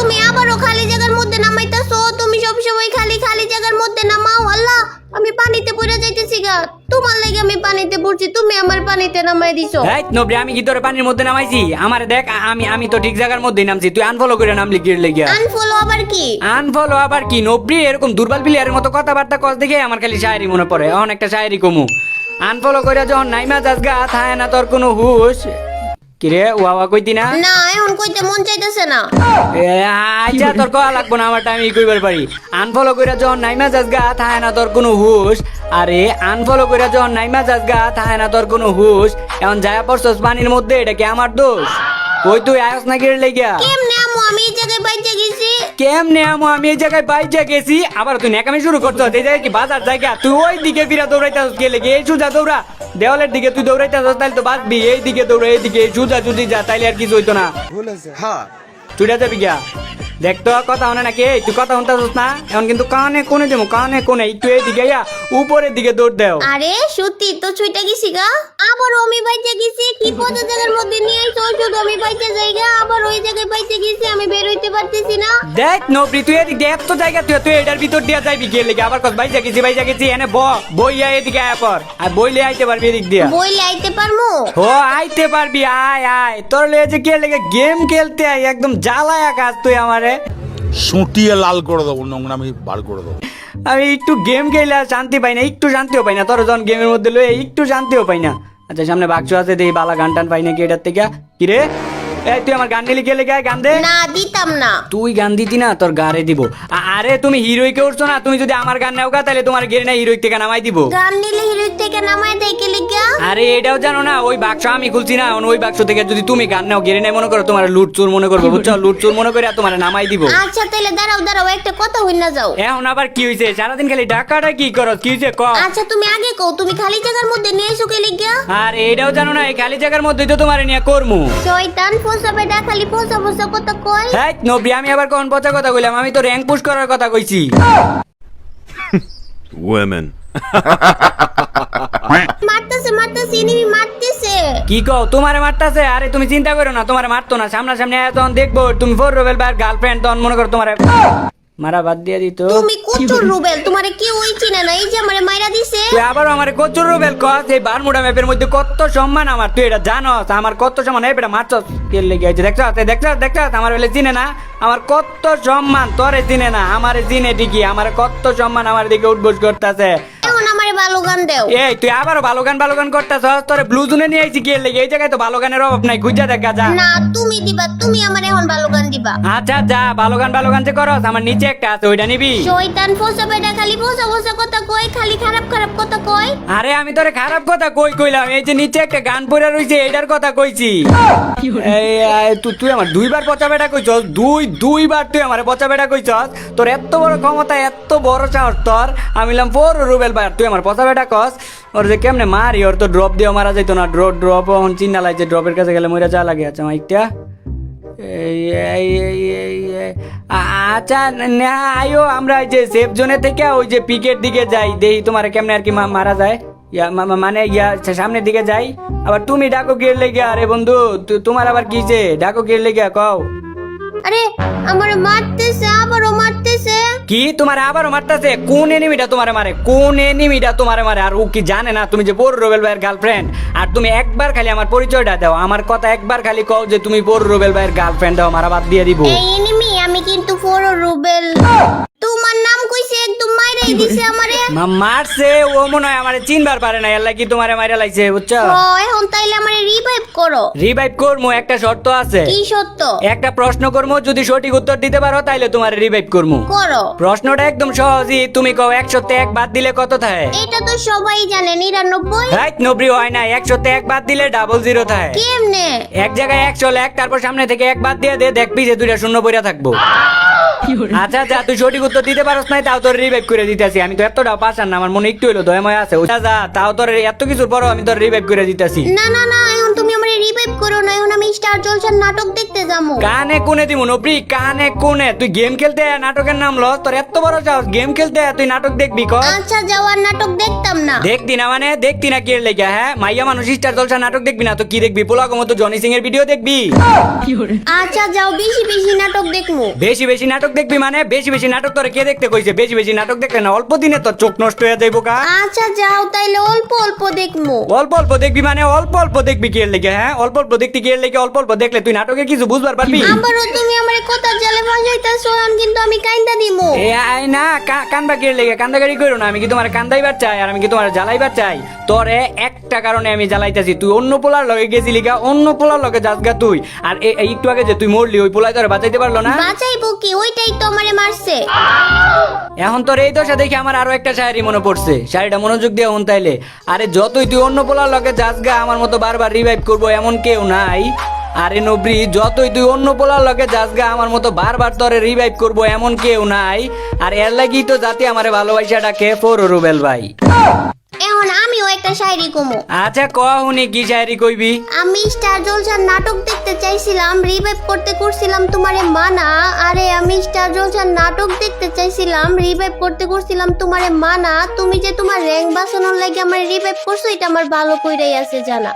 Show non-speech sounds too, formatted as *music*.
তুমি আবারও খালি জায়গার মধ্যে নামাইতেছো? তুমি সবসময় খালি খালি জায়গার মধ্যে নামাও আল্লাহ। আমি পানিতে পড়ে যাইতেছি গা। তোমার লাগে আমি পানিতে পড়ছি তুমি আমার পানিতে নামাই দিছো। এই নবরি আমি কি তোরে পানির মধ্যে নামাইছি? আমার দেখ আমি আমি তো ঠিক জায়গার মধ্যেই নামছি। তুই আনফলো করে নামলি কি লেগে আনফলো আবার কি? আনফলো আবার কি? নবরি এরকম দুর্বল প্লেয়ারের মতো কথাবার্তা কস দেখে আমার খালি শায়েরি মনে পড়ে। এখন একটা শায়েরি কমু। আনফলো করে যখন নাইমা যাস গা থায় না তোর কোনো হুশ। কিরে ওয়াওয়া কইতি না? না এখন কইতে মন চাইতেছে না। আচ্ছা তোর কয়া লাগবো না আমার আমি কইবার পারি। আনফলো কইরা যখন নাইমা যাস গা থায় না তোর কোনো হুশ। আরে আনফলো কইরা যখন নাইমা যাস গা থায় না তোর কোনো হুশ। এখন যায় পড়ছস পানির মধ্যে এটা কি আমার দোষ? কই তুই আয়স না গিয়ে লেগিয়া কেমনে আমু? আমি এই জায়গায় বাইচে গেছি। কেমনে আমো? আমি এই জায়গায় বাইজা গেছি। আবার তুই নেকামি শুরু করছ এই জায়গায় কি বাজার জায়গা? তুই ওই দিকে ফিরা দৌড়াইতাস লেগে এই সুজা দৌড়া। দেওয়ালের দিকে তুই দৌড়াইতে যাস তাহলে তো বাঁচবি। এই দিকে দৌড়া এই দিকে জুজা জুজি যা তাইলে আর কিছু হইতো না। হ্যাঁ। চুড়া যাবি গিয়া। দেখ তো কথা হনে নাকি? এই তুই কথা শুনতাছিস না? এখন কিন্তু কানে কোনে দেবো কানে কোনে একটু এই দিকে ইয়া উপরের দিকে দৌড় দেও। আরে সত্যি তো ছুইটা গেছি গা। আবার আমি বাইচে গেছি কি পদ জায়গার আমি যাই গা আবার ওই জায়গায় বাইচে গেছি আমি বের হইতে পারতেছি না। দেখ নবরি তুই এদিক দিয়ে এত জায়গা তুই তুই এটার ভিতর দিয়ে যাইবি গিয়ে লেগে আবার কস বাইজা গেছি বাইজা গেছি এনে ব বইয়া এদিকে আয়া পর আর বইলে আইতে পারবি এদিক দিয়া। বইলে আইতে পারমু? ও আইতে পারবি আয় আয়। তোর লেগে যে কে লেগে গেম খেলতে আই একদম জ্বালায়া কাজ তুই আমারে। সুটিয়ে লাল করে দেবো নোংরামি বার করে দেবো। আমি একটু গেম খেলে আর শান্তি পাই না একটু শান্তিও পাই না। তোর যখন গেমের মধ্যে লয়ে একটু শান্তিও পাই না। আচ্ছা সামনে বাক্স আছে দেখি বালা গান টান পাই নাকি এটার থেকে। কিরে? এই তুই আমার গান নিলি কে লেগে আয়, গান দে। না দিতাম না। তুই গান দিতি না তোর গারে দিব। আ- আরে তুমি হিরোইকে উঠছো না তুমি যদি আমার গান নেও গা তাহলে তোমার গেরে না হিরোইক থেকে নামাই দিব। গান নিলে হিরোর থেকে নামায় দেয় কে লিগা আরে এটাও জানো না ওই বাক্স আমি খুলছি না ওই বাক্স থেকে যদি তুমি গান নাও গেরে নাই মনে করো তোমার লুটচুর মনে করব *laughs* বুঝছ? লুটচুর মনে করে আর তোমার নামাই দিব। আচ্ছা তাহলে দাঁড়াও দাঁড়াও একটা কথা হই না যাও। এখন আবার কি হয়েছে সারাদিন খালি ডাকাটা কি করো? কি হয়েছে ক। আচ্ছা তুমি আগে কও তুমি খালি জায়গার মধ্যে নিয়ে এসো কে লিগা আর এটাও জানো না এই খালি জায়গার মধ্যে তো তোমার নিয়ে করমু। শয়তান ফোসা না খালি কথা কই হ্যাঁ নবরি আমি আবার কোন পচা কথা কইলাম? আমি তো র্যাঙ্ক পুশ করার কথা কইছি। Women. মারতেছে মারতেছে এনিমি মারতেছে। কি কও তোমারে মারতাছে? আরে তুমি চিন্তা করো না তোমারে মারতো না। সামনা সামনে আয়া তখন দেখব তুমি ফোর রোবেল বার গার্লফ্রেন্ড তখন মনে করো তোমারে মারা বাদ দিয়ে দিত। তুমি কচুর রুবেল তোমারে কি ওই চিনে না এই যে আমারে মাইরা দিছে। তুই আবার আমারে কচুর রুবেল কস এই বারমুডা ম্যাপের মধ্যে কত সম্মান আমার তুই এটা জানস আমার কত সম্মান এই বেটা মারছস কে লেগে আছে দেখছ দেখছ দেখছ আমার বেলে চিনে না আমার কত সম্মান তোরে চিনে না আমারে চিনে ঠিকই আমার কত সম্মান আমার দিকে উঠবোস করতেছে। আমারে ভালো গান দেও। এই তুই আবারও ভালো গান ভালো গান করতেছস তোরে ব্লু জোনে নিয়ে আইছি কে লেগে। এই জায়গায় তো ভালো গানের অভাব নাই খুঁজা দেখা যা। না তুমি দিবা তুমি আমার এখন ভালো গান দিবা। আচ্ছা যা ভালো গান ভালো গান যে করস আমার নিচে একটা আছে ওইটা নিবি। শয়তান ফোসা বেটা খালি ফোসা ফোসা কথা কয় খালি খারাপ খারাপ কথা কয়। আরে আমি তোরে খারাপ কথা কই কইলাম এই যে নিচে একটা গান পড়ে রইছে এটার কথা কইছি। এই, এই, তুই তুই আমার দুইবার পচা বেটা কইছস দুই দুইবার তুই আমার পচা বেটা কইছস। তোর এত বড় ক্ষমতা এত বড় সাহস তোর। আমি বললাম ফোর রুবেল ভাই তুই আমার পচা বেটা কস, ওর যে কেমনে মারি, ওর তো ড্রপ দিয়ে মারা যাইতো না ড্রপ ড্রপ এখন চিন্তা লাগছে ড্রপের কাছে গেলে মইরা যা লাগে আচ্ছা মাইকটা। আচ্ছা না, আয়ো, আমরা যে সেফ জোনে থেকে ওই যে পিকের দিকে যাই, দেই তোমার কেমনে আর কি মারা যায়। ইয়া মানে ইয়া সামনের দিকে যাই। আবার তুমি ডাকো গিয়ে লেগে, আরে বন্ধু তোমার আবার কি যে? ডাকো গিয়ে লেগে, কও। আরে আমার মারতেছে আবারও মারতেছে। কি? তোমার আবারও মারতেছে? কোন এনিমিটা তোমারে মারে? কোন এনিমিটা তোমারে মারে? আর ও কি জানে না? তুমি যে বড় রবেল ভাইয়ের গার্লফ্রেন্ড আর তুমি একবার খালি আমার পরিচয়টা দাও। আমার কথা একবার খালি কও যে তুমি বড় রবেল ভাইয়ের গার্লফ্রেন্ড দাও আমার বাদ দিয়ে দিব। এই এনিমি আমি কিন্তু ফোর রুবেল তোমার নাম কইছে একদম মাইরাই দিছে আমারে। মা- মারছে ও মনে হয় আমার চিনবার পারে না এল্লা কি তোমারে মাইরা লাইছে বুঝছ? ও এখন তাইলে আমারে রিভাইভ করো। রিভাইভ করব একটা শর্ত আছে। কি সত্য একটা প্রশ্ন করব যদি সঠিক উত্তর দিতে পারো তাইলে তোমার রিভাইভ করব করো। প্রশ্নটা একদম সহজই তুমি কও একশোতে এক বাদ দিলে কত থাকে এটা তো সবাই জানে নিরানব্বই। রাইট নবরি হয় না একশোতে এক বাদ দিলে ডাবল জিরো থাকে কেমনে? এক জায়গায় একশো এক তারপর সামনে থেকে এক বাদ দিয়ে দে দেখবি যে দুইটা শূন্য পড়ে থাকব। আচ্ছা আচ্ছা তুই সঠিক উত্তর দিতে পারস নাই তাও তোর রিভাইভ করে দিতেছি। আমি তো এতটা পাশান না আমার মনে একটু হলো দয়াময় আছে। যা যা তাও তোর এত কিছুর পরও আমি তোর রিভাইভ করে দিতেছি। না না না স্টার নাটক দেখতে যাব। কানে কোনে দিব নবরি কানে কোনে তুই গেম খেলতে আয়, নাটকের নাম ল তোর এত বড় চাও গেম খেলতে আয়, তুই নাটক দেখবি ক আচ্ছা যাওয়ার নাটক দেখতাম না। দেখতি না মানে দেখতি না কি লেগে হ্যাঁ? মাইয়া মানুষ স্টার জলসা নাটক দেখবি না তো কি দেখবি? পোলাগো মতো জনি সিং এর ভিডিও দেখবি? আচ্ছা যাও বেশি বেশি নাটক দেখব। বেশি বেশি নাটক দেখবি মানে বেশি বেশি নাটক তোরে কে দেখতে কইছে? বেশি বেশি নাটক দেখলে না অল্প দিনে তোর চোখ নষ্ট হয়ে যাইবো কা আচ্ছা যাও তাইলে অল্প অল্প দেখব। অল্প অল্প দেখবি মানে অল্প অল্প দেখবি কি লেগে হ্যাঁ? অল্প অল্প দেখতে কি লেগে অল্প অল্প দেখলে তুই নাটকে কিছু বুঝবার পারবি? আবারও তুমি আমার কথা জালে ফাঁসাইতেছো এখন কিন্তু আমি কাইন্দা দিমু। এ আই না কান্দা কি এর লেগে? কান্দাগাড়ি করো না আমি কি তোমার কান্দাইবার চাই আর আমি কি তোমার জ্বালাইবার চাই? তোরে একটা কারণে আমি জ্বালাইতেছি তুই অন্য পোলার লগে গেছিলি গা অন্য পোলার লগে যাস গা তুই। আর এই একটু আগে যে তুই মরলি ওই পোলাই তোরে বাঁচাইতে পারল না? বাঁচাইবো কি? ওইটাই তো আমারে মারছে। এখন তোর এই দশা দেখে আমার আরও একটা শাড়ি মনে পড়ছে। শাড়িটা মনোযোগ দিয়ে হন তাইলে। আরে যতই তুই অন্য পোলার লগে যাস গা আমার মতো বারবার রিভাইভ করব এমন কেউ নাই। আরে নবরি যতই তুই অন্য পোলার লগে যাস গা আমার মতো বারবার তোরে রিভাইভ করব এমন কেউ নাই। আর এর লাগি তো জাতি আমারে ভালোবাসা ডাকে ফোর রুবেল ভাই। এখন আমিও একটা শায়রি কমো। আচ্ছা কহুনি কি শায়রি কইবি? আমি স্টার জলসার নাটক দেখতে চাইছিলাম রিভাইভ করতে করছিলাম তোমারে মানা। আরে আমি স্টার জলসার নাটক দেখতে চাইছিলাম রিভাইভ করতে করছিলাম তোমারে মানা। তুমি যে তোমার র্যাঙ্ক বাঁচানোর লাগে আমার রিভাইভ করছ এটা আমার ভালো কইরাই আছে জানা।